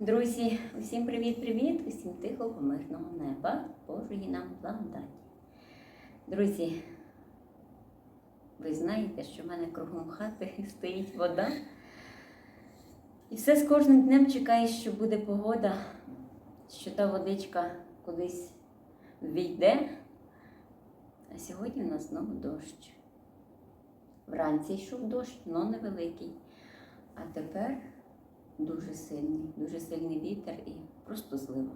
Друзі, усім привіт-привіт! Усім тихого, мирного неба, Божої нам благодаті. Друзі, ви знаєте, що в мене кругом хати стоїть вода. І все з кожним днем чекає, що буде погода, що та водичка кудись війде. А сьогодні у нас знову дощ. Вранці йшов дощ, але невеликий. А тепер дуже сильний, дуже сильний вітер і просто злива.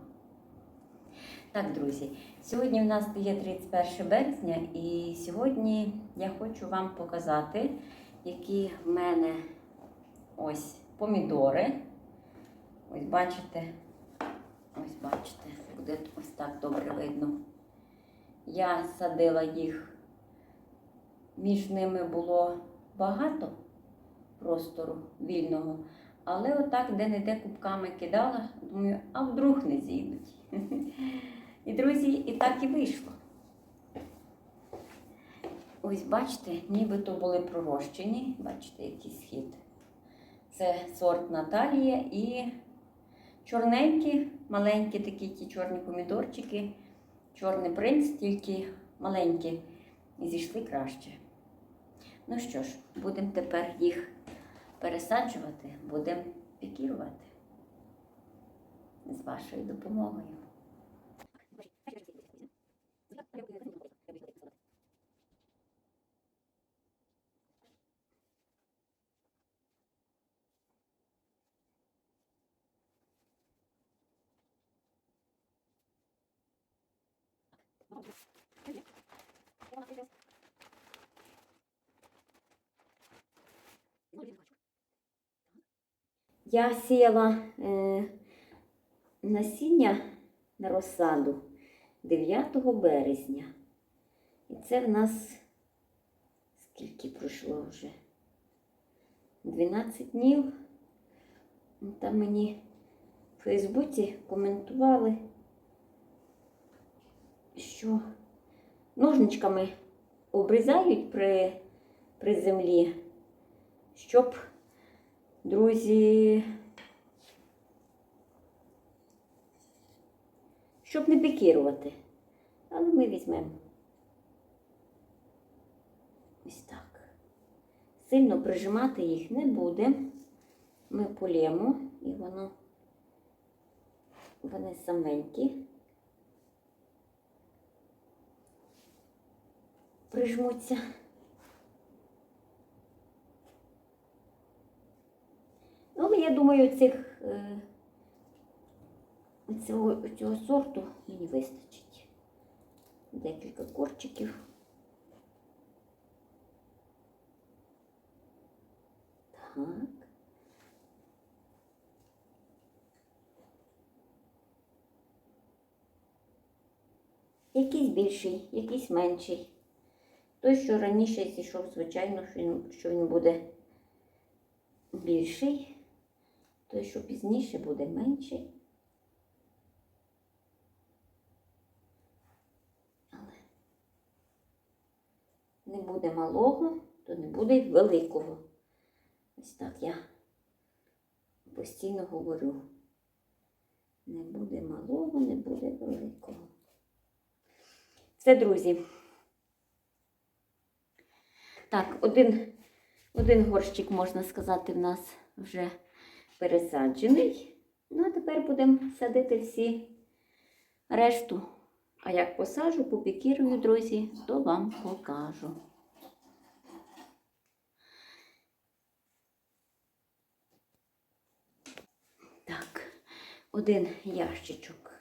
Так, друзі, сьогодні в нас є 31 березня, і сьогодні я хочу вам показати, які в мене ось помідори. Ось бачите, ось бачите, буде ось так добре видно. Я садила їх, між ними було багато простору вільного. Але отак де-не-де кубками кидала, думаю, а вдруг не зійдуть. І, друзі, і так і вийшло. Ось бачите, нібито були пророщені, бачите, який схід. Це сорт Наталія і чорненькі, маленькі такі ті чорні помідорчики, чорний принц, тільки маленькі, і зійшли краще. Ну що ж, будемо тепер їх пересаджувати, будемо пікірувати з вашою допомогою. Я сіяла е, насіння на розсаду 9 березня. І це в нас скільки пройшло вже? 12 днів. Ну, Там мені в Фейсбуці коментували, що ножничками обрізають при, при землі, щоб Друзі, щоб не пікірувати. Але ми візьмемо ось так. Сильно прижимати їх не будемо. Ми полємо і воно, вони саменькі. Прижмуться. Ну, я думаю, цих, е, цього, цього сорту мені вистачить. Декілька корчиків. Так. Якийсь більший, якийсь менший. Той, що раніше зійшов, звичайно, що він, що він буде більший, той, що пізніше буде менший. Але не буде малого, то не буде й великого. Ось так я постійно говорю. Не буде малого, не буде великого. Все, друзі. Так, один один горщик, можна сказати, в нас вже пересаджений. Ну, а тепер будемо садити всі решту. А як посажу, попікірую, друзі, то вам покажу. Так, один ящичок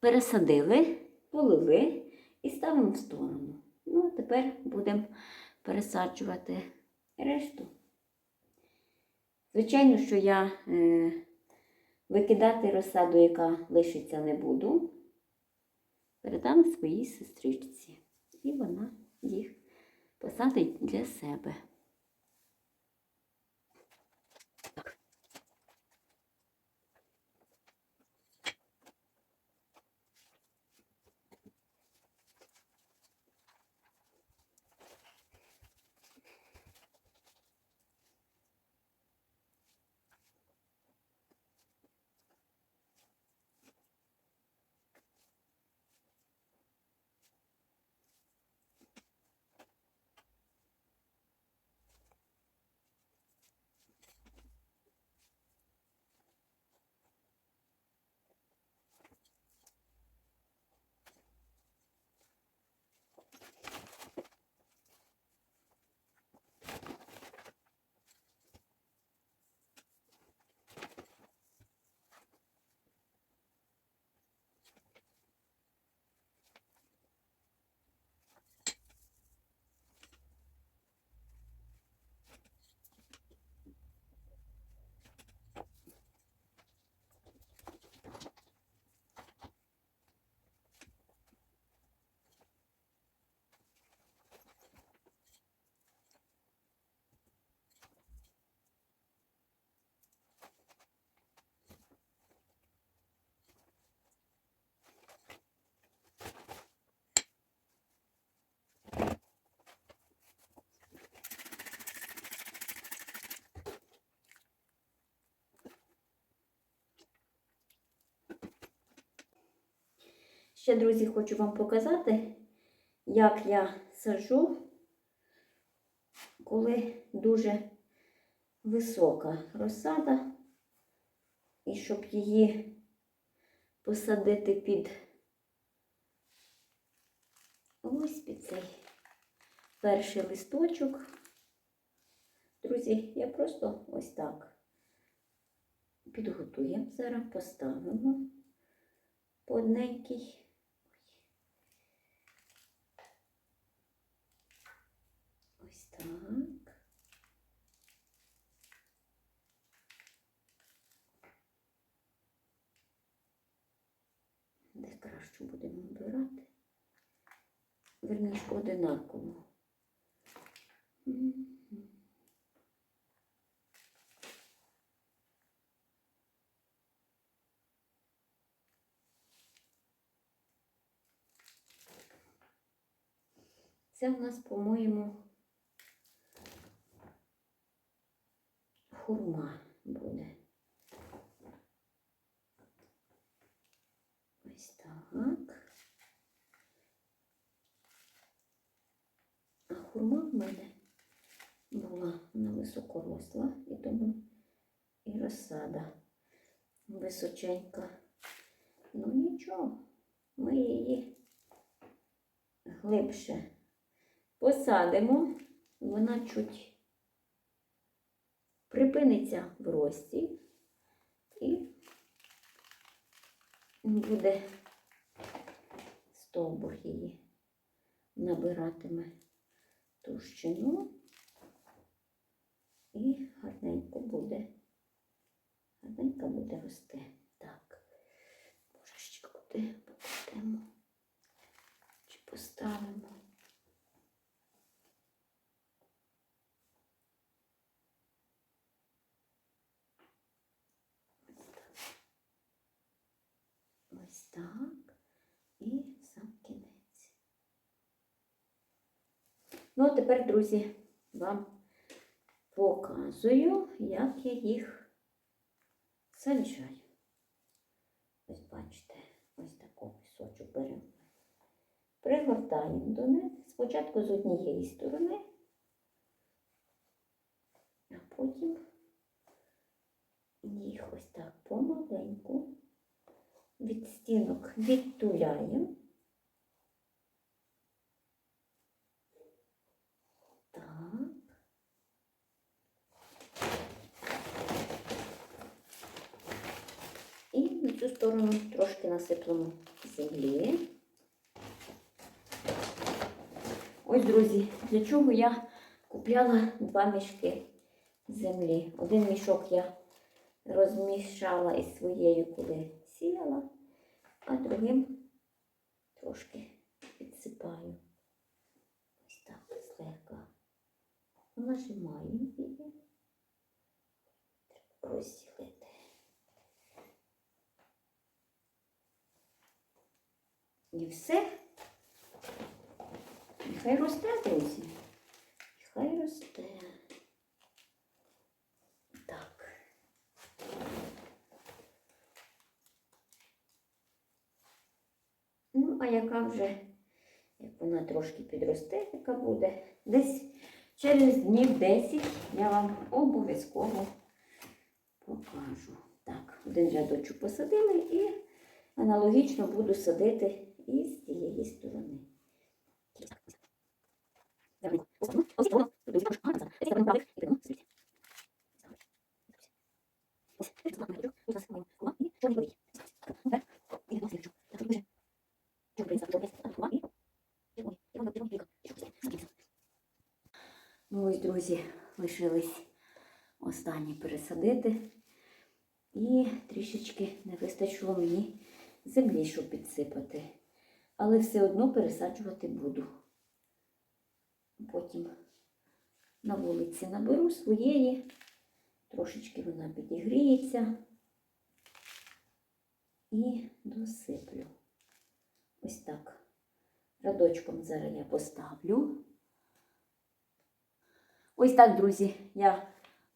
пересадили, полили і ставимо в сторону. Ну, а тепер будемо пересаджувати решту. Звичайно, що я е, викидати розсаду, яка лишиться, не буду. Передам своїй сестричці. І вона їх посадить для себе. Ще, друзі, хочу вам показати, як я саджу, коли дуже висока розсада, і щоб її посадити під ось під цей перший листочок. Друзі, я просто ось так підготуємо. Зараз поставимо по одненькій. Ось так. Де краще будемо обирати? Верніше одинаково. Це в нас, по-моєму, хурма буде. Ось так. А хурма в мене була вона високоросла, і тому і розсада височенька. Ну нічого, ми її глибше посадимо, вона чуть припиниться в рості і буде стовбур її набиратиме товщину і гарненько буде, гарненько буде рости. Так, може ще куди покладемо чи поставимо. Ось так. Ось так. І сам кінець. Ну, а тепер, друзі, вам показую, як я їх саджаю. Ось бачите, ось такий пісочок беремо. Пригортаємо до них спочатку з однієї сторони, а потім їх ось так помаленьку від стінок відтуляємо. Так. І на цю сторону трошки насиплемо землі. Ось, друзі, для чого я купляла два мішки землі. Один мішок я розмішала із своєю, коли сіяла, а другим трошки підсипаю. Ось так злегка. Нажимаю її, треба І все. Нехай росте, друзі. Нехай росте. Так. Ну, а яка вже, як вона трошки підросте, яка буде, десь через днів 10 я вам обов'язково покажу. Так, один рядочок посадили і аналогічно буду садити і з тієї сторони. Ну ось, друзі, лишились останні пересадити. І трішечки не вистачило мені землі, щоб підсипати. Але все одно пересаджувати буду. Потім на вулиці наберу своєї, трошечки вона підігріється і досиплю. Ось так. Рядочком зараз я поставлю. Ось так, друзі, я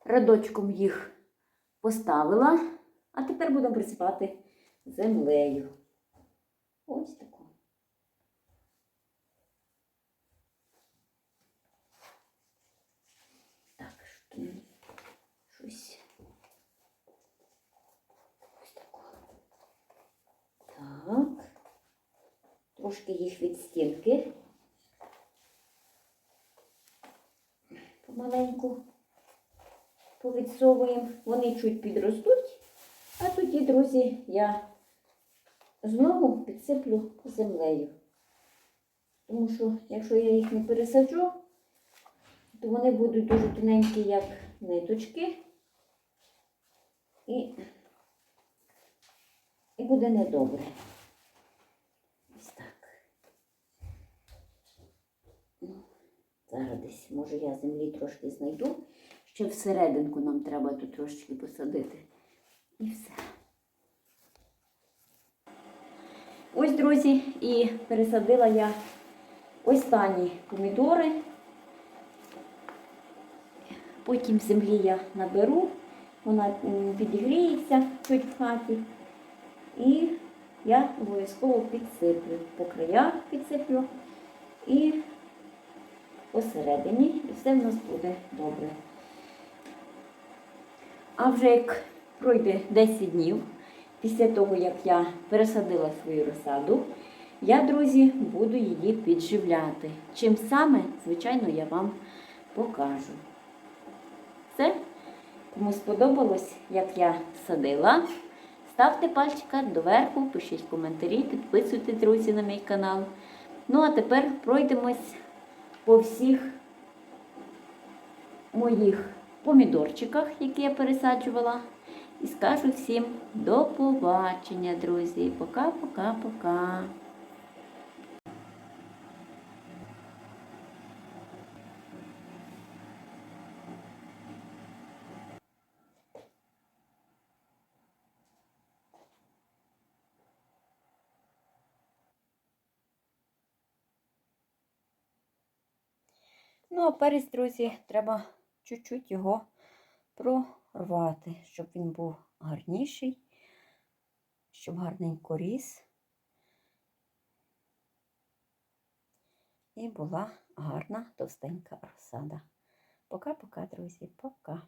рядочком їх поставила, а тепер будемо присипати землею. Ось таку. Трошки їх від стінки. Помаленьку повідсовуємо. Вони чуть підростуть, а тоді, друзі, я знову підсиплю землею. Тому що, якщо я їх не пересаджу, то вони будуть дуже тоненькі, як ниточки. І, і буде недобре. Ось так. Ну, зараз десь, може, я землі трошки знайду. Ще всерединку нам треба тут трошечки посадити. І все. Ось, друзі, і пересадила я останні помідори. Потім землі я наберу, вона підігріється чуть в хаті. І я обов'язково підсиплю. По краях підсиплю і посередині, і все в нас буде добре. А вже як пройде 10 днів після того, як я пересадила свою розсаду, я, друзі, буду її підживляти. Чим саме, звичайно, я вам покажу. Все. Кому сподобалось, як я садила, ставте пальчика доверху, пишіть коментарі, підписуйтесь, друзі, на мій канал. Ну, а тепер пройдемось по всіх моїх помідорчиках, які я пересаджувала. І скажу всім до побачення, друзі. Пока-пока-пока. Ну, а перець, друзі, треба чуть-чуть його прорвати, щоб він був гарніший, щоб гарненько ріс. І була гарна товстенька розсада. Пока-пока, друзі, пока.